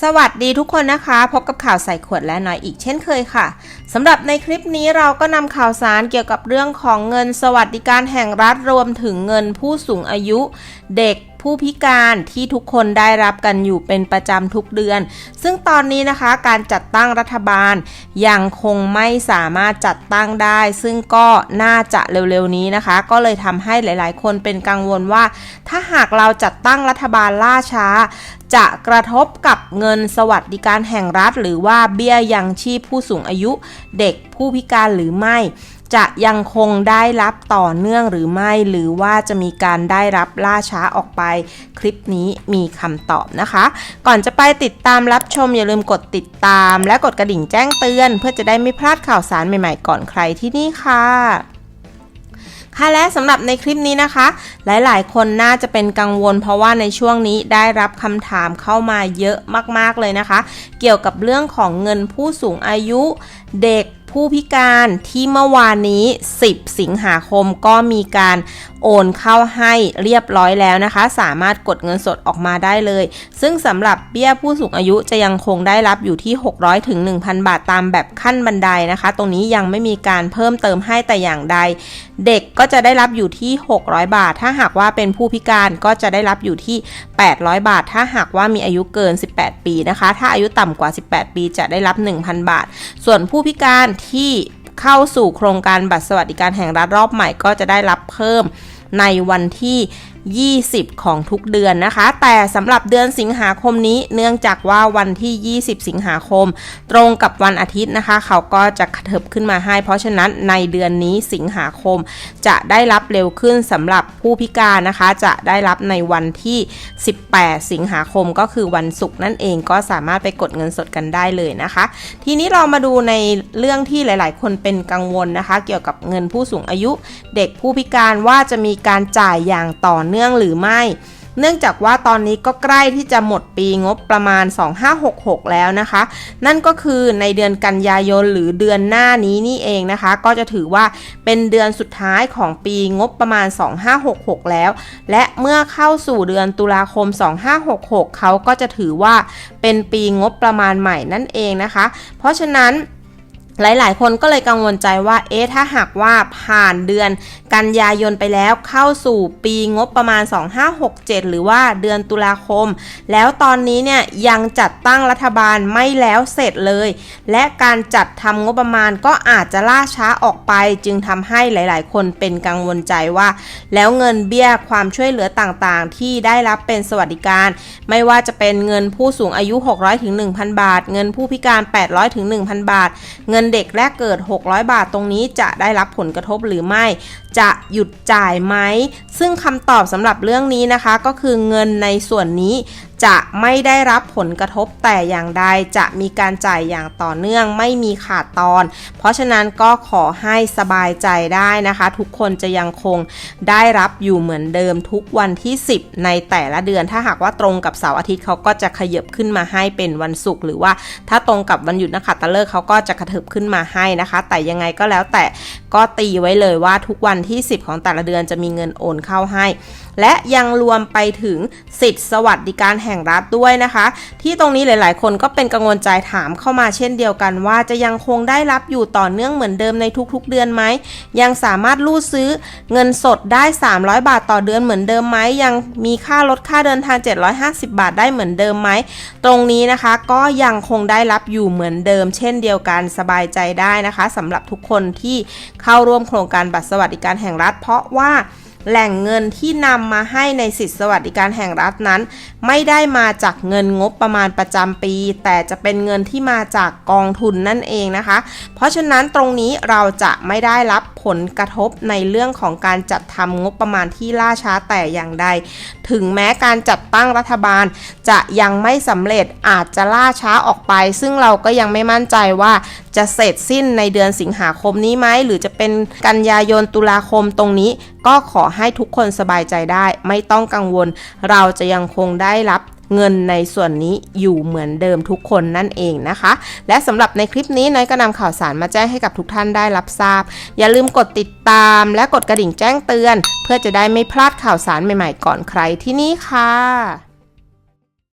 สวัสดีทุกคนนะคะ พบกับข่าวใส่ขวดและน้อยอีกเช่นเคยค่ะสำหรับในคลิปนี้เราก็นำข่าวสารเกี่ยวกับเรื่องของเงินสวัสดิการแห่งรัฐรวมถึงเงินผู้สูงอายุ เด็ก ผู้พิการที่ทุกคนได้รับกันอยู่เป็นประจำทุกเดือน ซึ่งตอนนี้นะคะการจัดตั้งรัฐบาลยังคงไม่สามารถจัดตั้งได้ ซึ่งก็น่าจะเร็วๆนี้นะคะ ก็เลยทำให้หลายๆ คนเป็นกังวลว่า ถ้าหากเราจัดตั้งรัฐบาลล่าช้าจะกระทบกับเงินสวัสดิการแห่งรัฐ หรือว่าเบี้ยยังชีพผู้สูงอายุ เด็กผู้พิการหรือไม่ จะยังคงได้รับต่อเนื่องหรือไม่ หรือว่าจะมีการได้รับล่าช้าออกไป คลิปนี้มีคำตอบนะคะ ก่อนจะไปติดตามรับชมอย่าลืมกดติดตาม และกดกระดิ่งแจ้งเตือน เพื่อจะได้ไม่พลาดข่าวสารใหม่ๆ ก่อนใครที่นี่ค่ะค่ะและสำหรับในคลิปนี้นะคะ หลายๆ คนน่าจะเป็นกังวล เพราะว่าในช่วงนี้ได้รับคำถามเข้ามาเยอะมากๆเลยนะคะ เกี่ยวกับเรื่องของเงินผู้สูงอายุเด็ก ผู้พิการที่เมื่อวานนี้ 10 สิงหาคมก็มีการ โอนเข้าให้เรียบร้อยแล้วนะคะ สามารถกดเงินสดออกมาได้เลย ซึ่งสำหรับเบี้ยผู้สูงอายุจะยังคงได้รับอยู่ที่ 600ถึง1,000 บาทตามแบบขั้นบันไดนะคะ ตรงนี้ยังไม่มีการเพิ่มเติมให้แต่อย่างใด เด็กก็จะได้รับอยู่ที่ 600 บาท ถ้าหากว่าเป็นผู้พิการก็จะได้รับอยู่ที่ 800 บาท ถ้าหากว่ามีอายุเกิน 18 ปีนะคะ ถ้าอายุต่ำกว่า 18 ปีจะได้รับ 1,000 บาท ส่วนผู้พิการที่เข้าสู่โครงการบัตรสวัสดิการแห่งรัฐรอบใหม่ก็จะได้รับเพิ่ม ในวันที่ 20 ของทุกเดือนนะคะ แต่สำหรับเดือนสิงหาคมนี้เนื่องจากว่าวันที่ 20 สิงหาคม ตรงกับวันอาทิตย์นะคะ เขาก็จะกระเถิบขึ้นมาให้ เพราะฉะนั้นในเดือนนี้สิงหาคม จะได้รับเร็วขึ้นสำหรับผู้พิการนะคะ จะได้รับในวันที่ 18 สิงหาคมก็คือวันศุกร์นั่นเองก็สามารถไปกดเงินสดกันได้เลยนะคะ ทีนี้เรามาดูในเรื่องที่หลาย ๆ คนเป็นกังวลนะคะ เกี่ยวกับเงินผู้สูงอายุ เด็กผู้พิการว่าจะมีการจ่ายอย่างต่อเนื่องเนื่องหรือไม่ เนื่องจากว่าตอนนี้ก็ใกล้ที่จะหมดปีงบประมาณ 2566 แล้วนะคะ นั่นก็คือในเดือนกันยายนหรือเดือนหน้านี้นี่เองนะคะ ก็จะถือว่าเป็นเดือนสุดท้ายของปีงบประมาณ 2566 แล้ว และเมื่อเข้าสู่เดือนตุลาคม 2566 เขาก็จะถือว่าเป็นปีงบประมาณใหม่นั่นเองนะคะ เพราะฉะนั้น หลายๆ คนก็เลยกังวลใจว่า เอ๊ะ ถ้าหากว่าผ่านเดือนกันยายนไปแล้วเข้าสู่ปีงบประมาณ 2567 หรือว่าเดือนตุลาคม แล้วตอนนี้เนี่ยยังจัดตั้งรัฐบาลไม่แล้วเสร็จเลย และการจัดทำงบประมาณก็อาจจะล่าช้าออกไป จึงทำให้หลาย ๆ คนเป็นกังวลใจว่า แล้วเงินเบี้ยความช่วยเหลือต่างๆ ที่ได้รับเป็นสวัสดิการ ไม่ว่าจะเป็นเงินผู้สูงอายุ 600ถึง1,000 บาท เงินผู้พิการ 800ถึง1,000 บาท เงินเด็กแรกเกิด 600 บาทตรงนี้จะได้รับผลกระทบหรือไม่ จะหยุดจ่ายไหม ซึ่งคำตอบสำหรับเรื่องนี้นะคะ ก็คือเงินในส่วนนี้ จะไม่ได้รับผลกระทบแต่อย่างใดจะมีการจ่ายอย่างต่อเนื่องไม่มีขาดตอน เพราะฉะนั้นก็ขอให้สบายใจได้นะคะ ทุกคนจะยังคงได้รับอยู่เหมือนเดิมทุกวันที่ 10 ในแต่ละเดือน ถ้าหากว่าตรงกับเสาร์อาทิตย์เขาก็จะขยับขึ้นมาให้เป็นวันศุกร์หรือว่าถ้าตรงกับวันหยุดนักขัตฤกษ์เขาก็จะกระเถิบขึ้นมาให้นะคะ แต่ยังไงก็แล้วแต่ก็ตีไว้เลยว่าทุกวันที่ 10 ของแต่ละเดือนจะมีเงินโอนเข้าให้ และยังรวมไปถึงสิทธิสวัสดิการแห่งรัฐด้วยนะคะ ที่ตรงนี้หลาย ๆ คนก็เป็นกังวลใจถามเข้ามาเช่นเดียวกัน ว่าจะยังคงได้รับอยู่ต่อเนื่องเหมือนเดิมในทุกๆ เดือนไหมยังสามารถรูดซื้อเงินสดได้ 300 บาทต่อเดือนเหมือนเดิมไหมยังมีค่ารถค่าเดินทาง 750 บาทได้เหมือนเดิมไหมตรงนี้นะคะก็ยังคงได้รับอยู่เหมือนเดิม เช่นเดียวกันสบายใจได้นะคะสำหรับทุกคนที่เข้าร่วมโครงการบัตรสวัสดิการแห่งรัฐ เพราะว่า แหล่งเงินที่นำมาให้ในสิทธิสวัสดิการแห่งรัฐนั้น ไม่ได้มาจากเงินงบประมาณประจำปี แต่จะเป็นเงินที่มาจากกองทุนนั่นเองนะคะ เพราะฉะนั้นตรงนี้เราจะไม่ได้รับ ผลกระทบในเรื่องของการจัดทำงบประมาณที่ล่าช้าแต่อย่างใด ถึงแม้การจัดตั้งรัฐบาลจะยังไม่สำเร็จอาจจะล่าช้าออกไป ซึ่งเราก็ยังไม่มั่นใจว่าจะเสร็จสิ้นในเดือนสิงหาคมนี้ไหม หรือจะเป็นกันยายนตุลาคมตรงนี้ ก็ขอให้ทุกคนสบายใจได้ ไม่ต้องกังวล เราจะยังคงได้รับ เงินในส่วนนี้อยู่เหมือนเดิมทุกคนนั่นเองนะคะ และสำหรับในคลิปนี้น้อยก็นำข่าวสารมาแจ้งให้กับทุกท่านได้รับทราบ อย่าลืมกดติดตามและกดกระดิ่งแจ้งเตือน เพื่อจะได้ไม่พลาดข่าวสารใหม่ๆก่อนใครที่นี่ค่ะ